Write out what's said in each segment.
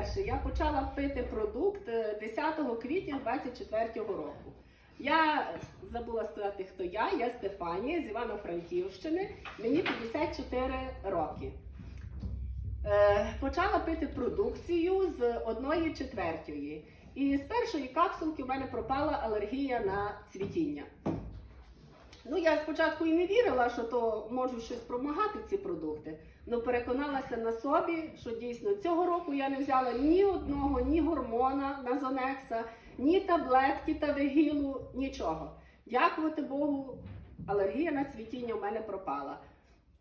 вперше я почала пити продукт е, 10 квітня 24 року. Я забула сказати, хто я. Я Стефанія з Івано-Франківщини. Мені 54 роки. Е, почала пити продукцію з одної четвертої. І з першої капсулки в мене пропала алергія на цвітіння. Ну, я спочатку і не вірила, що то можу щось промагати ці продукти. але переконалася на собі, що дійсно цього року я не взяла ні одного, ні гормона назонекса, ні таблетки та вигілу, нічого. Дякувати Богу, алергія на цвітіння в мене пропала.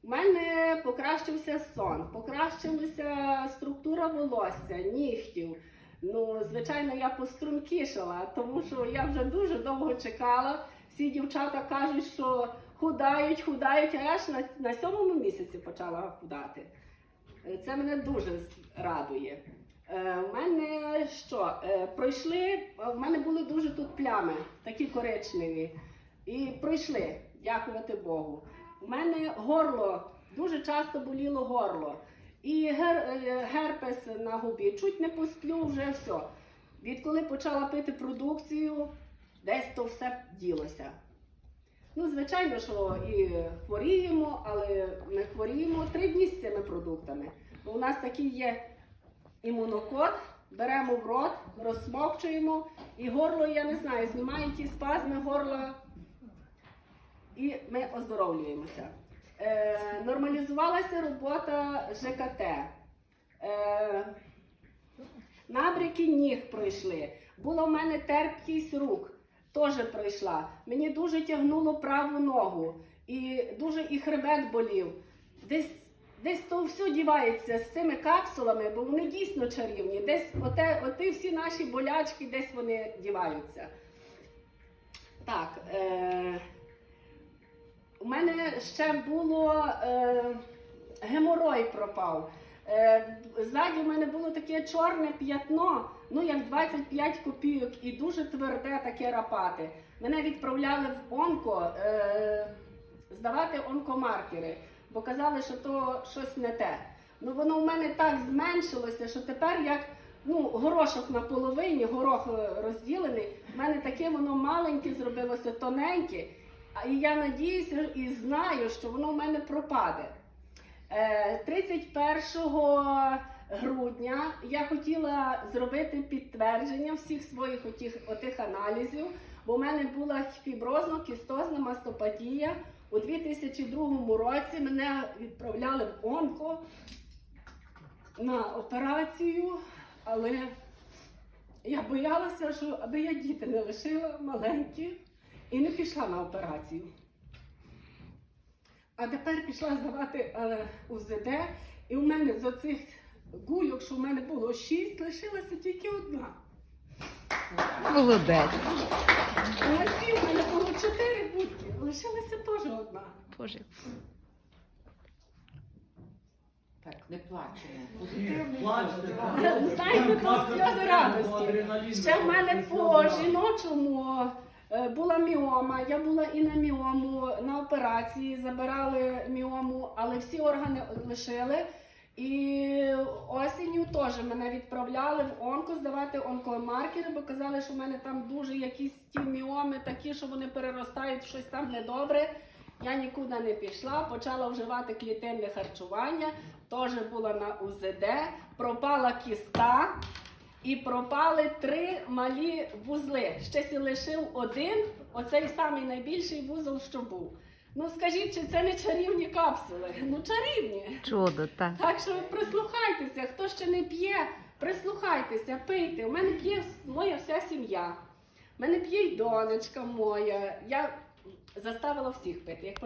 У мене покращився сон, покращилася структура волосся, нігтів. Ну, звичайно, я пострункішала, тому що я вже дуже довго чекала. Всі дівчата кажуть, що худають, худають, а я ж на, на сьомому місяці почала худати. Е, Це мене дуже радує. Е, у мене що? Е, пройшли, е, в мене були дуже тут плями, такі коричневі. І пройшли, дякувати Богу. У мене горло, дуже часто боліло горло. І гер, е, герпес на губі. Чуть не посплю, вже все. Відколи почала пити продукцію, десь то все ділося. Ну, звичайно, що і хворіємо, але не хворіємо три дні з цими продуктами. У нас такий є імунокод, беремо в рот, розсмокчуємо, і горло, я не знаю, знімає ті спазми горла, і ми оздоровлюємося. Е, нормалізувалася робота ЖКТ. Е, набряки ніг пройшли. Була в мене терпкість рук, теж пройшла. Мені дуже тягнуло праву ногу, і дуже і хребет болів. Десь, десь то все дівається з цими капсулами, бо вони дійсно чарівні. Десь оте, оті всі наші болячки, десь вони діваються. Так. Е, у мене ще було е, геморой пропав. Е, ззаді у мене було таке чорне п'ятно, ну як 25 копійок, і дуже тверде таке рапати. Мене відправляли в онко е, здавати онкомаркери, бо казали, що то щось не те. Ну воно в мене так зменшилося, що тепер як ну, горошок на половині, горох е, розділений, в мене таке воно маленьке зробилося, тоненьке. І я надіюся і знаю, що воно в мене пропаде. Е, 31 грудня я хотіла зробити підтвердження всіх своїх отих, отих аналізів, бо в мене була фіброзно-кістозна мастопатія. У 2002 році мене відправляли в онко на операцію, але я боялася, що аби я діти не лишила маленькі і не пішла на операцію. А тепер пішла здавати е, УЗД, і у мене з оцих гульок, що в мене було шість, лишилася тільки одна. Молодець. Цій в мене було чотири будки, лишилася теж одна. Боже. Так, не плачемо. Ну, Знаєте, то сльози радості. Ще в мене по жіночому була міома. Я була і на міому, на операції забирали міому, але всі органи лишили. І осінню теж мене відправляли в онко здавати онкомаркери, бо казали, що в мене там дуже якісь ті міоми такі, що вони переростають в щось там недобре. Я нікуди не пішла, почала вживати клітинне харчування, теж була на УЗД, пропала кіста і пропали три малі вузли. Ще сі лишив один, оцей самий найбільший вузол, що був. Ну скажіть, чи це не чарівні капсули? Ну чарівні. Чудо, так. Так що прислухайтеся, хто ще не п'є, прислухайтеся, пийте. У мене п'є моя вся сім'я. У мене п'є й донечка моя. Я заставила всіх пити. Як